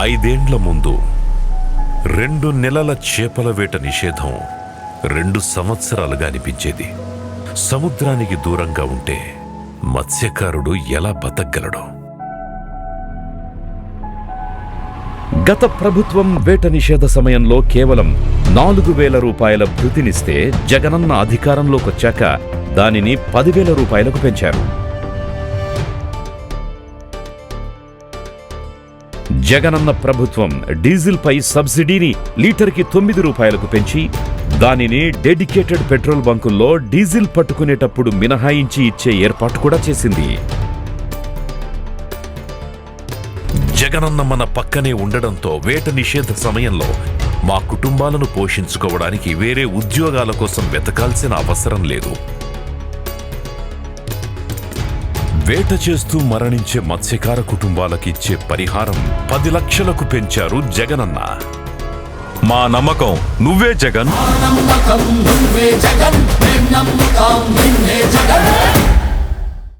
ఐదేండ్ల ముందు రెండు నెలల చేపల వేట నిషేధం రెండు సంవత్సరాలుగా అనిపించేది. సముద్రానికి దూరంగా ఉంటే మత్స్యకారుడు ఎలా బతకగలడు. గత ప్రభుత్వం వేట నిషేధ సమయంలో కేవలం నాలుగు వేల రూపాయల భృతినిస్తే జగనన్న అధికారంలోకొచ్చాక దానిని పదివేల రూపాయలకు పెంచారు. జగనన్న ప్రభుత్వం డీజిల్పై సబ్సిడీని లీటర్కి తొమ్మిది రూపాయలకు పెంచి దానిని డెడికేటెడ్ పెట్రోల్ బంకుల్లో డీజిల్ పట్టుకునేటప్పుడు మినహాయించి ఇచ్చే ఏర్పాటు కూడా చేసింది. జగనన్న మన పక్కనే ఉండడంతో వేట నిషేధ సమయంలో మా కుటుంబాలను పోషించుకోవడానికి వేరే ఉద్యోగాల కోసం వెతకాల్సిన అవసరం లేదు. వేట చేస్తూ మరణించే మత్స్యకార కుటుంబాలకు ఇచ్చే పరిహారం పది లక్షలకు పెంచారు జగనన్న. మా నమ్మకం నువ్వే జగన్. నువ్వే జగన్.